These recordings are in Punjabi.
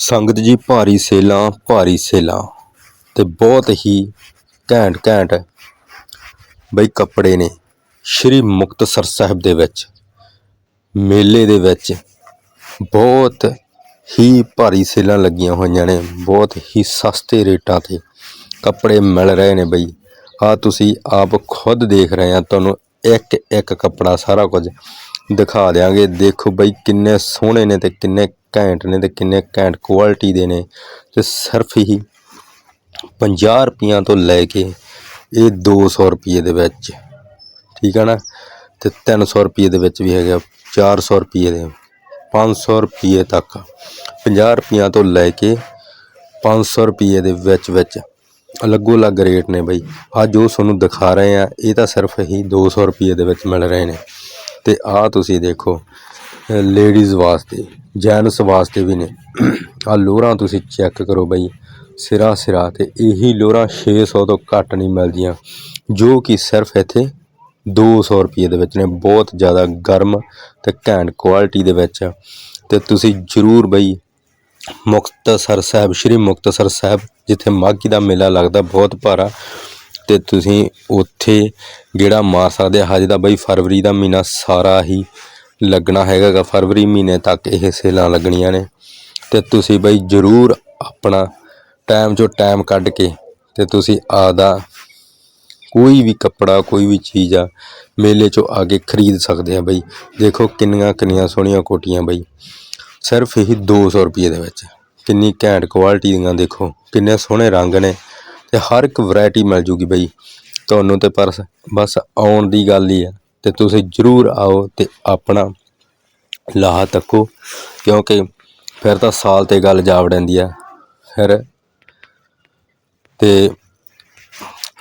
ਸੰਗਤ ਜੀ, ਭਾਰੀ ਸੇਲਾਂ ਭਾਰੀ ਸੇਲਾਂ ਤੇ ਬਹੁਤ ਹੀ ਘੈਂਟ ਘੈਂਟ ਬਈ ਕੱਪੜੇ ਨੇ ਸ਼੍ਰੀ ਮੁਕਤਸਰ ਸਾਹਿਬ ਦੇ ਵਿੱਚ, ਮੇਲੇ ਦੇ ਵਿੱਚ ਬਹੁਤ ਹੀ ਭਾਰੀ ਸੇਲਾਂ ਲੱਗੀਆਂ ਹੋਈਆਂ ਨੇ, ਬਹੁਤ ਹੀ ਸਸਤੇ ਰੇਟਾਂ ਤੇ ਕੱਪੜੇ ਮਿਲ ਰਹੇ ਨੇ ਬਈ। ਆ ਤੁਸੀਂ ਆਪ ਖੁਦ ਦੇਖ ਰਹੇ ਆ, ਤੁਹਾਨੂੰ ਇੱਕ ਇੱਕ ਕੱਪੜਾ ਸਾਰਾ ਕੁਝ ਦਿਖਾ ਦਿਆਂਗੇ। ਦੇਖੋ ਬਈ ਕਿੰਨੇ ਸੋਹਣੇ ਨੇ ਤੇ ਕਿੰਨੇ ਘੈਂਟ ਨੇ ਤੇ ਕਿੰਨੇ ਘੈਂਟ ਕੁਆਲਿਟੀ ਦੇ ਨੇ ਤੇ ਸਿਰਫ ਹੀ 50 ਰੁਪਈਆਂ ਤੋਂ ਲੈ ਕੇ ਇਹ 200 ਰੁਪਏ ਦੇ ਵਿੱਚ, ਠੀਕ ਹੈ ਨਾ? ਤੇ 300 ਰੁਪਏ ਦੇ ਵਿੱਚ ਵੀ ਹੈਗਾ 400 ਰੁਪਏ ਦੇ 500 ਰੁਪਏ ਤੱਕ 50 ਰੁਪਈਆਂ ਤੋਂ ਲੈ ਕੇ 500 ਰੁਪਏ ਦੇ ਵਿੱਚ ਵਿੱਚ ਅਲੱਗੋ ਅਲੱਗ ਰੇਟ ਨੇ ਬਈ। ਆ ਜੋ ਤੁਹਾਨੂੰ ਦਿਖਾ ਰਹੇ ਆ, ਇਹ ਤਾਂ ਸਿਰਫ ਹੀ 200 ਰੁਪਏ ਦੇ ਵਿੱਚ ਮਿਲ ਰਹੇ ਨੇ। ਤੇ ਆ ਤੁਸੀਂ ਦੇਖੋ ਲੇਡੀਜ਼ ਵਾਸਤੇ ਜੈਂਟਸ ਵਾਸਤੇ ਵੀ ਨੇ। ਆ ਲੋਰਾਂ ਤੁਸੀਂ ਚੈੱਕ ਕਰੋ ਬਈ, ਸਿਰਾ ਸਿਰਾ ਤੇ ਇਹੀ ਲੋਰਾਂ 600 ਤੋਂ ਘੱਟ ਨਹੀਂ ਮਿਲਦੀਆਂ, ਜੋ ਕਿ ਸਿਰਫ ਇੱਥੇ 200 ਰੁਪਏ ਦੇ ਵਿੱਚ ਨੇ, ਬਹੁਤ ਜ਼ਿਆਦਾ ਗਰਮ ਤੇ ਘੈਂਟ ਕੁਆਲਿਟੀ ਦੇ ਵਿੱਚ। ਆ। ਤੇ ਤੁਸੀਂ ਜਰੂਰ ਬਈ ਮੁਕਤਸਰ ਸਾਹਿਬ, ਸ਼੍ਰੀ ਮੁਕਤਸਰ ਸਾਹਿਬ, ਜਿੱਥੇ ਮਾਘੀ ਦਾ ਮੇਲਾ ਲੱਗਦਾ, ਬਹੁਤ ਭਾਰਾ। ਤੇ ਤੁਸੀਂ ਉੱਥੇ ਗੇੜਾ ਮਾਰ ਸਕਦੇ ਹਜੇ ਦਾ ਬਈ ਫਰਵਰੀ ਦਾ ਮਹੀਨਾ ਸਾਰਾ ਹੀ ਲੱਗਣਾ ਹੈਗਾ ਗਾ ਫਰਵਰੀ ਮਹੀਨੇ ਤੱਕ ਇਹ ਸੇਲਾਂ ਲੱਗਣੀਆਂ ਨੇ। ਤੇ ਤੁਸੀਂ ਬਈ ਜਰੂਰ ਆਪਣਾ ਟਾਈਮ ਚੋਂ ਟਾਈਮ ਕੱਢ ਕੇ ਤੇ ਤੁਸੀਂ ਆਦਾ ਕੋਈ ਵੀ ਕੱਪੜਾ, ਕੋਈ ਵੀ ਚੀਜ਼ ਆ ਮੇਲੇ ਚੋਂ ਆ ਕੇ ਖਰੀਦ ਸਕਦੇ ਆ ਬਈ। ਦੇਖੋ ਕਿੰਨੀਆਂ ਕਿੰਨੀਆਂ ਸੋਹਣੀਆਂ ਕੋਟੀਆਂ ਬਈ। ਸਿਰਫ ਇਹੀ 200 ਰੁਪਏ ਦੇ ਵਿੱਚ। ਕਿੰਨੀ ਘੈਂਟ ਕੁਆਲਿਟੀ ਦੀਆਂ ਦੇਖੋ, ਕਿੰਨੇ ਸੋਹਣੇ ਰੰਗ ਨੇ ਤੇ ਹਰ ਇੱਕ ਵੈਰਾਈਟੀ ਮਿਲ ਜੂਗੀ ਬਈ। ਤੁਹਾਨੂੰ ਤੇ ਪਰ ਬਸ ਆਉਣ ਦੀ ਗੱਲ ਹੀ ਆ। ਤੇ ਤੁਸੀਂ ਜਰੂਰ ਆਓ ਤੇ ਆਪਣਾ ਲਾਹਾ ਤੱਕੋ, ਕਿਉਂਕਿ ਫਿਰ ਤਾਂ ਸਾਲ ਤੇ ਗੱਲ ਜਾ ਵੜਦੀ ਆ, ਫਿਰ ਤੇ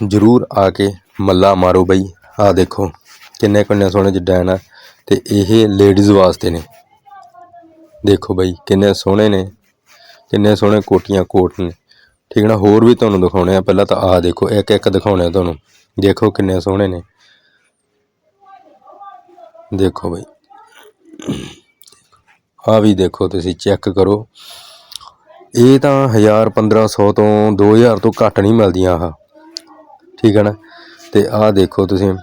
ਜਰੂਰ ਆ ਕੇ ਮੱਲਾ ਮਾਰੋ ਬਈ। ਆ ਦੇਖੋ, ਕਿੰਨੇ ਕਿੰਨੇ ਸੋਹਣੇ ਡਿਜ਼ਾਈਨ ਆ ਤੇ ਇਹ ਲੇਡੀਜ਼ ਵਾਸਤੇ ਨੇ। ਦੇਖੋ ਬਈ, ਕਿੰਨੇ ਸੋਹਣੇ ਨੇ, ਕਿੰਨੇ ਸੋਹਣੇ ਕੋਟੀਆਂ ਕੋਟ ਨੇ। ਠੀਕ ਨਾ, ਹੋਰ ਵੀ ਤੁਹਾਨੂੰ ਦਿਖਾਉਣੇ ਆ, ਪਹਿਲਾਂ ਤਾਂ ਆ ਦੇਖੋ ਇੱਕ ਇੱਕ ਦਿਖਾਉਣੇ ਆ ਤੁਹਾਨੂੰ। ਦੇਖੋ ਕਿੰਨੇ ਸੋਹਣੇ ਨੇ। ਦੇਖੋ ਬਈ। ਆ ਵੀ ਦੇਖੋ ਤੁਸੀਂ ਚੈੱਕ ਕਰੋ। ਇਹ ਤਾਂ 1000 1500 ਤੋਂ 2000 ਤੋਂ ਘੱਟ ਨਹੀਂ ਮਿਲਦੀਆਂ ਆਹ। ਠੀਕ ਹੈ ਨਾ? ਤੇ ਆਹ ਦੇਖੋ ਤੁਸੀਂ।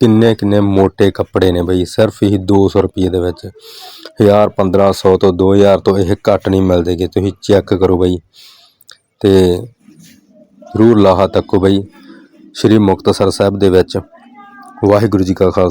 ਕਿੰਨੇ ਕਿੰਨੇ ਮੋٹے ਕੱਪੜੇ ਨੇ ਬਈ। ਸਿਰਫ ਇਹ 200 ਰੁਪਏ ਦੇ ਵਿੱਚ। 1000 1500 ਤੋਂ 2000 ਤੋਂ ਇਹ ਘੱਟ ਨਹੀਂ ਮਿਲਦੇਗੇ। ਤੁਸੀਂ ਚੈੱਕ ਕਰੋ ਬਈ। ਤੇ ਜ਼ਰੂਰ ਲਾਹਾ ਤੱਕੋ ਬਈ। ਸ਼੍ਰੀ ਮੁਕਤਸਰ ਸਾਹਿਬ ਦੇ ਵਿੱਚ। ਵਾਹਿਗੁਰੂ ਜੀ ਕਾ ਖਾਲਸਾ।